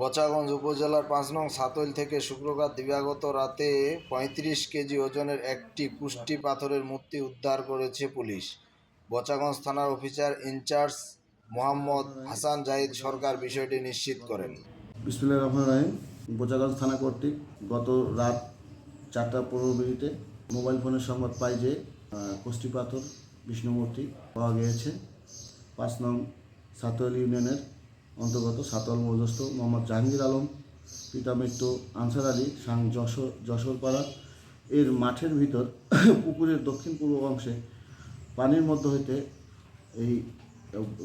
বচাগঞ্জ উপজেলার পাঁচ নং সাতইল থেকে শুক্রবার দিবাগত রাতে পঁয়ত্রিশ কেজি ওজনের একটি পুষ্টি পাথরের মূর্তি উদ্ধার করেছে পুলিশ। বচাগঞ্জ থানার officer in charge Mohammad Hasan Zahid Sarkar বিষয়টি নিশ্চিত করেন। বিসমুল্লাহ রহমান রাহিম। বোচাগঞ্জ থানা কর্তৃক গত রাত চারটা পনেরো মিনিটে মোবাইল ফোনের সংবাদ পাই যে কষ্টি পাথর, বিষ্ণুমূর্তি পাওয়া গিয়েছে। পাঁচ নং সাতোয়াল ইউনিয়নের অন্তর্গত সাতোয়াল মৌজস্থ মোহাম্মদ জাহাঙ্গীর আলম, পিতা মৃত্যু আনসার আলী, সাং যশোর যশোরপাড়া। এর মাঠের ভিতর পুকুরের দক্ষিণ পূর্ব অংশে পানির মধ্য হইতে এই,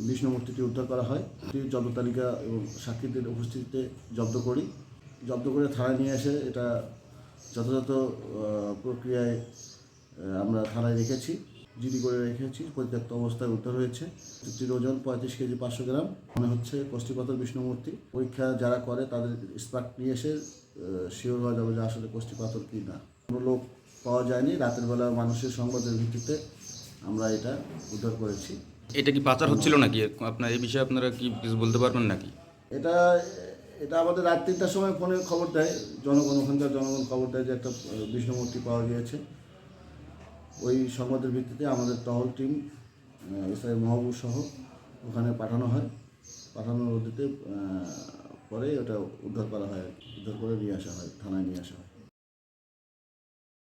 বিষ্ণু মূর্তিটি উদ্ধার করা হয়। এটি জব্দ তালিকা এবং সাক্ষীদের উপস্থিতিতে জব্দ করি। জব্দ করে থানায় নিয়ে এসে এটা যথাযথ প্রক্রিয়ায় আমরা থানায় রেখেছি। জিডি করে রেখেছি পরিত্যক্ত অবস্থায় উদ্ধার হয়েছে। মূর্তির ওজন পঁয়ত্রিশ কেজি পাঁচশো গ্রাম মনে হচ্ছে কষ্টিপাথর বিষ্ণুমূর্তি। পরীক্ষা যারা করে তাদের স্পার্ট নিয়ে এসে শিওর হওয়া যাবে যে আসলে কষ্টিপাথর কি না। কোনো লোক পাওয়া যায়নি রাতের বেলা মানুষের সংবাদের ভিত্তিতে আমরা এটা উদ্ধার করেছি। এটা কি পাচার হচ্ছিল নাকি? আপনার এই বিষয়ে আপনারা কি কিছু বলতে পারবেন নাকি? এটা এটা আমাদের রাত তিনটার সময় ফোনে খবর দেয় জনগণ ওখানকার জনগণ খবর দেয় যে একটা বিষ্ণুমূর্তি পাওয়া গিয়েছে। ওই সংবাদের ভিত্তিতে আমাদের টহল টিম এসআই মাহবুব সহ ওখানে পাঠানো হয়। পাঠানোর আহ, পরে ওটা উদ্ধার করা হয় উদ্ধার করে নিয়ে আসা হয় থানায় নিয়ে আসা হয়।